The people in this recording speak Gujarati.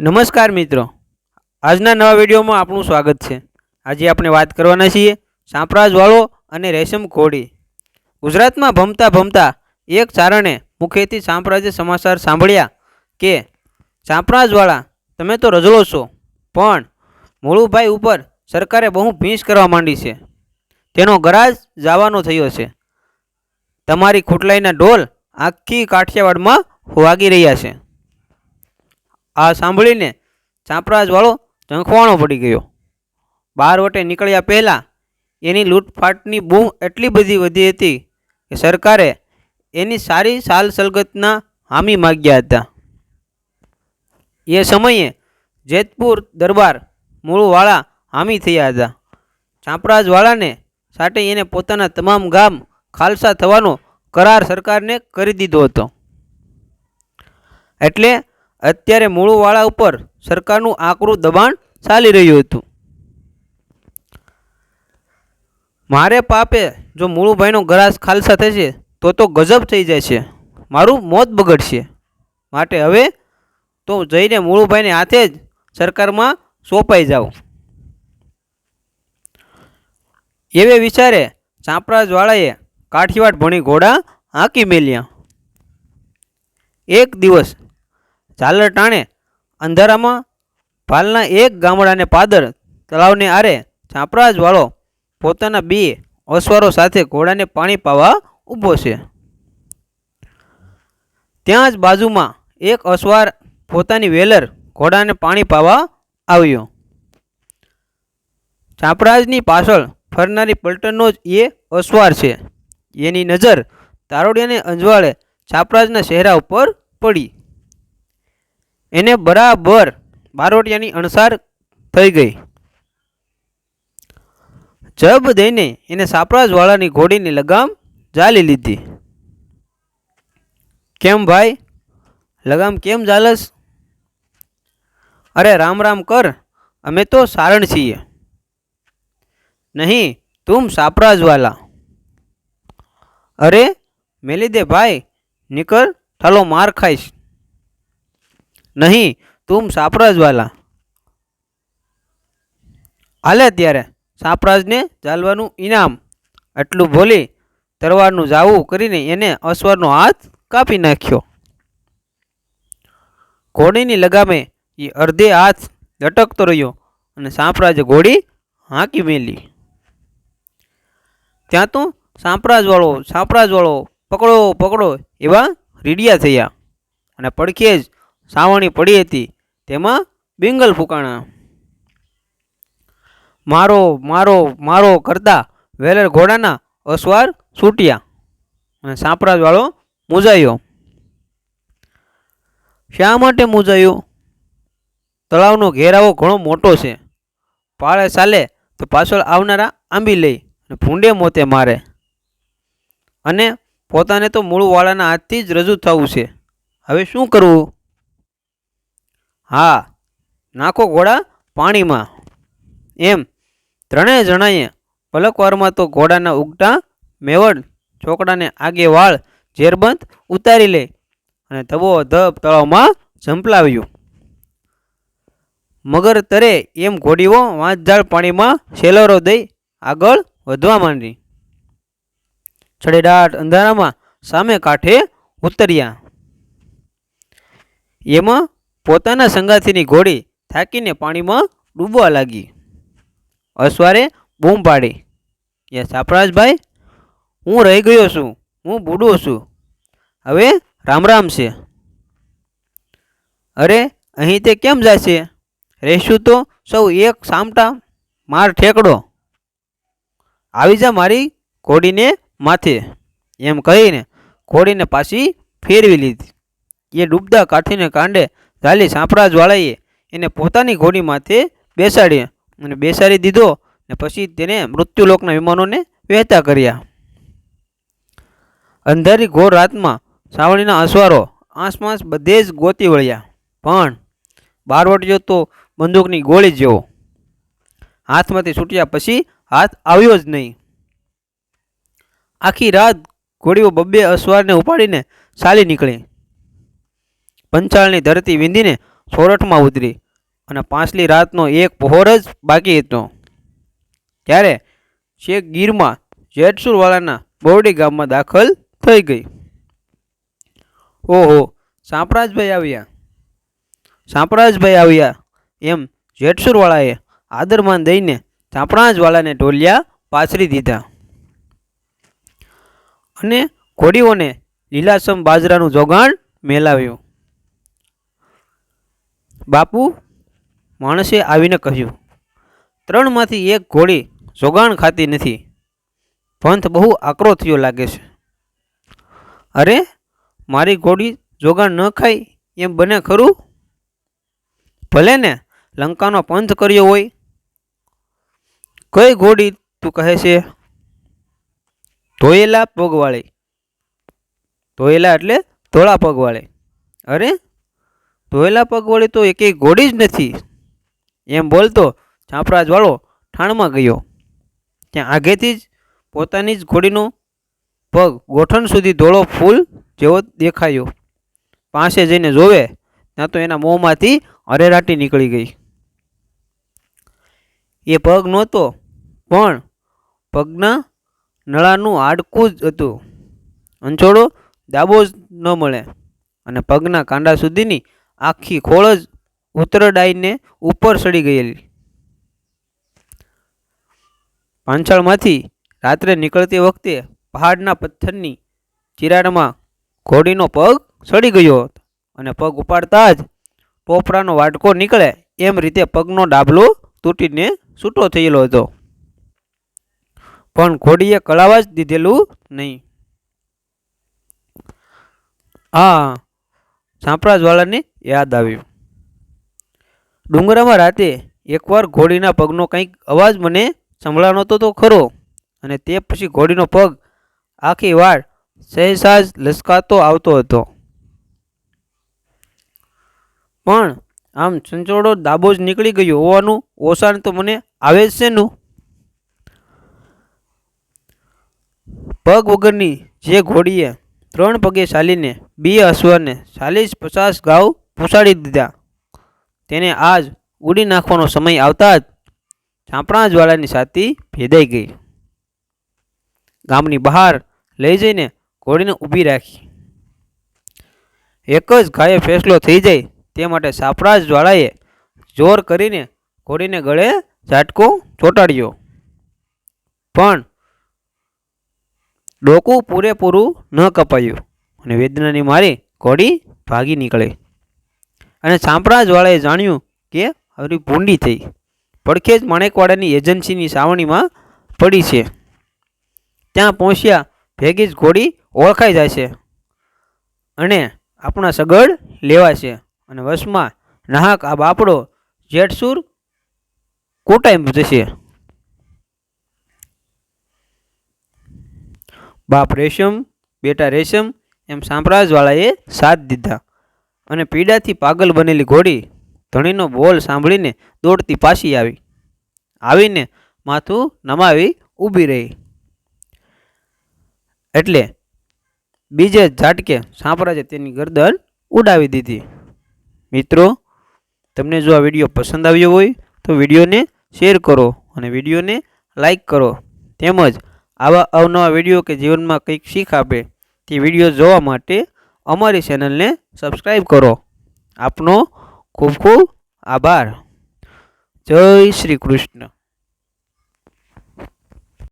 નમસ્કાર મિત્રો. આજના નવા વિડીયોમાં આપણું સ્વાગત છે. આજે આપણે વાત કરવાના છીએ સાંપરાજવાળો અને રેશમ કોળી. ગુજરાતમાં ભમતા ભમતા એક ચારણે મુખેથી સાંપ્રાજ્ય સમાચાર સાંભળ્યા કે સાંપરાજવાળા તમે તો રજળો છો, પણ મોળુભાઈ ઉપર સરકારે બહુ ભીંસ કરવા માંડી છે. તેનો ગરાજ જવાનો થયો છે. તમારી ખોટલાઈના ઢોલ આખી કાઠિયાવાડમાં વાગી રહ્યા છે. આ સાંભળીને ચાંપરાજવાળો ઝંખવાણો પડી ગયો. બાર વટે નીકળ્યા પહેલાં એની લૂંટફાટની બૂમ એટલી બધી વધી હતી કે સરકારે એની સારી સાલ સલગતના હામી માગ્યા હતા. એ સમયે જેતપુર દરબાર મૂળવાળા હામી થયા હતા. ચાંપરાજવાળાને સાટે એને પોતાના તમામ ગામ ખાલસા થવાનો કરાર સરકારને કરી દીધો હતો. એટલે અત્યારે મૂળવાળા ઉપર સરકારનું આકરું દબાણ ચાલી રહ્યું હતું. મારે પાપે જો મૂળુભાઈનો ગરાસ ખાલસા થશે તો તો ગજબ થઈ જાય છે. મારું મોત બગડશે. માટે હવે તો જઈને મૂળુભાઈને હાથે જ સરકારમાં સોંપાઈ જાઓ. એવે વિચારે ચાંપરાજવાળાએ કાઠીવાડ ભણી ઘોડા હાંકી મેલ્યા. એક દિવસ ઝાલર ટાણે અંધારામાં ભાલના એક ગામડાને પાદર તળાવને આરે છાપરાજવાળો પોતાના બે અશ્વારો સાથે ઘોડાને પાણી પાવા ઊભો છે. ત્યાં જ બાજુમાં એક અશ્વાર પોતાની વેલર ઘોડાને પાણી પાવા આવ્યો. છાપરાજની પાછળ ફરનારી પલટનનો જ એ અશ્વાર છે. એની નજર તારોડિયાને અંજવાળે છાપરાજના ચહેરા ઉપર પડી. એને બરાબર બારોટિયાની અણસાર થઈ ગઈ. જબ દઈને એને સાપરાજવાળાની ઘોડીની લગામ જાલી લીધી. કેમ ભાઈ? લગામ કેમ જાલસ? અરે રામ રામ કર, અમે તો સારણ છીએ. નહીં, તું સાપરાજવાલા. અરે મેલી દે ભાઈ નિકર ઠાલો, માર ખાઈશ. નહીં તુમ સાપરાજવાલા. હાલે ત્યારે સાપરાજને ચાલવાનું ઇનામ. એટલું બોલી તરવારનું જાવું કરીને એને અશ્વરનો હાથ કાપી નાખ્યો. ઘોડીની લગામે એ અડધે હાથ લટકતો રહ્યો અને સાંપરાજે ઘોડી હાંકી મેલી. ત્યાં તો સાંપરાજવાળો સાંપરાજવાળો પકડો પકડો એવા રીડિયા થયા અને પડખે જ સાવણી પડી હતી. તેમાં બિંગલ ફૂંકાણા. મારો મારો મારો કરતા વેલર ઘોડાના અસવાર છૂટ્યા અને સાંપરાજવાળો મૂજાયો શા માટે મૂજાયો તળાવનો ઘેરાવો ઘણો મોટો છે. પાળે ચાલે તો પાછળ આવનારા આંબી લઈ અને ભૂંડે મોતે મારે. અને પોતાને તો મૂળવાળાના હાથથી જ રજૂ થવું છે. હવે શું કરવું? હા, નાખો ઘોડા પાણીમાં. એમ, ત્રણેય જણાએ પલકવારમાં તો ઘોડાના ઉગટા મેવડ છોકડાને આગે વાળ ઝેરબંધ ઉતારી લે અને ધબો ધબ તળાવમાં ઝંપલાવ્યું. મગર તરે એમ ઘોડીઓ વાંચાળ પાણીમાં સેલરો દઈ આગળ વધવા માંડી. છડેડાટ અંધારામાં સામે કાંઠે ઉતર્યા. એમાં પોતાના સંગાથીની ઘોડી થાકીને પાણીમાં ડૂબવા લાગી. અસવારે બૂમ પાડી. યા સાપરાજભાઈ, હું રહી ગયો છું. હું બૂડો છું. હવે રામ રામ છે. અરે, અહીં તે કેમ જશે? રહેશું તો સૌ એક સામટા માર ઠેકડો. આવી જા મારી ઘોડીને માથે. એમ કહીને ઘોડીને પાછી ફેરવી લીધી. એ ડૂબતા કાઠીને કાંડે ઝાલી સાંપરાજવાળાએ એને પોતાની ઘોડી માથે બેસાડી અને બેસાડી દીધો ને પછી તેને મૃત્યુલોકના વિમાનોને વહેતા કર્યા. અંધારી ઘોર રાતમાં સાવણીના અસવારો આસપાસ બધે જ ગોતી વળ્યા. પણ બારવટીયો તો બંદૂકની ગોળી જેવો. હાથમાંથી છૂટ્યા પછી હાથ આવ્યો જ નહીં. આખી રાત ઘોડીઓ બબ્બે અસવારને ઉપાડીને ચાલી નીકળી. પંચાળની ધરતી વિંધીને સોરઠમાં ઉતરી અને પાંચલી રાતનો એક પહોર જ બાકી હતો. ત્યારે શેખ ગીરમાં જેતસુરવાળાના બોરડી ગામમાં દાખલ થઈ ગઈ. ઓહો, સાંપરાજભાઈ આવ્યા. સાંપરાજભાઈ આવ્યા એમ જેટસુરવાળાએ આદરમાન દઈને ચાંપણાજવાળાને ઢોલિયા પાછરી દીધા. અને ઘોડીઓને લીલાસમ બાજરાનું જોગાણ મેલાવ્યું. બાપુ, માણસે આવીને કહ્યું, ત્રણમાંથી એક ઘોડી જોગાણ ખાતી નથી. પંથ બહુ આકરો થયો લાગે છે. અરે, મારી ઘોડી જોગાણ ન ખાય એમ બને ખરું? ભલે ને લંકાનો પંથ કર્યો હોય. કઈ ઘોડી તું કહે છે? ધોયેલા પગવાળી. ધોયેલા એટલે ધોળા પગવાળી. અરે ધોયેલા પગવાળી તો એકેય ઘોડી જ નથી. એમ બોલતો ચાંપરાજવાળો ઠાણમાં ગયો. ત્યાં આગેથી જ પોતાની જ ઘોડીનો પગ ગોઠણ સુધી ધોળો ફૂલ જેવો દેખાયો. પાસે જઈને જોવે, ત્યાં તો એના મોંમાંથી અરેરાટી નીકળી ગઈ. એ પગ નહોતો, પણ પગના નળાનું હાડકું જ હતું. અંચોડો દાબો જ ન મળે અને પગના કાંડા સુધીની આખી ખોળ જ ઉતરડાઈને ઉપર ચડી ગયેલી. પાંછળમાંથી રાત્રે નીકળતી વખતે પહાડના પથ્થરની ચિરાડમાં ઘોડીનો પગ સડી ગયો હતો અને પગ ઉપાડતા જ ટોપરાનો વાટકો નીકળે એમ રીતે પગનો ડાબલો તૂટીને છૂટો થયેલો હતો. પણ ઘોડીએ કળાવા જ દીધેલું નહીં. આ સાંપરાજવાળાને યાદ આવ્યું. ડુંગરામાં રાતે એકવાર ઘોડીના પગનો કંઈક અવાજ મને સંભળાનો તો ખરો અને તે પછી ઘોડીનો પગ આખી વાળ સહેસાજ લસકાતો આવતો હતો. પણ આમ ચંચોડો દાબો જ નીકળી ગયો હોવાનું ઓસાન તો મને આવે જ છે નું પગ વગરની જે ઘોડીએ ત્રણ પગે ચાલીને બે અશ્વને ચાલીસ પચાસ ગાઉ પૂછાડી દીધા. તેને આજ ઉડી નાખવાનો સમય આવતા જ ચાંપણાજવાળાની છાતી ભેદાઈ ગઈ. ગામની બહાર લઈ જઈને ઘોડીને ઊભી રાખી. એક જ ગાયે ફેસલો થઈ જાય તે માટે સાપરાજવાળાએ જોર કરીને ઘોડીને ગળે ઝાટકો ચોંટાડ્યો. પણ ડોકું પૂરેપૂરું ન કપાયું અને વેદનાની મારી ઘોડી ભાગી નીકળી. અને સાંપરાજવાળાએ જાણ્યું કે હવે ભૂંડી થઈ. પડખે જ માણેકવાડાની એજન્સીની સાવણીમાં પડી છે. ત્યાં પહોંચ્યા, ભેગી જ ઘોડી ઓળખાઈ જાય છે અને આપણા સગડ લેવાશે અને વશમાં નાહક આ બાપડો જેટસુર કોટાઈ જશે. બાપ રેશમ, બેટા રેશમ એમ સાંભળાજવાળાએ સાથ દીધા. અને પીડાથી પાગલ બનેલી ઘોડી ધણીનો બોલ સાંભળીને દોડતી પાછી આવી. આવીને માથું નમાવી ઊભી રહી. એટલે બીજે ઝાટકે સાંપરાજે તેની ગરદન ઉડાવી દીધી. મિત્રો, તમને જો આ વીડિયો પસંદ આવ્યો હોય તો વિડીયોને શેર કરો અને વિડીયોને લાઈક કરો. તેમજ આવા અવનવા વીડિયો કે જીવનમાં કંઈક શીખ આપે તે વીડિયો જોવા માટે અમારી ચેનલને સબસ્ક્રાઈબ કરો. આપનો ખૂબ ખૂબ આભાર. જય શ્રી કૃષ્ણ.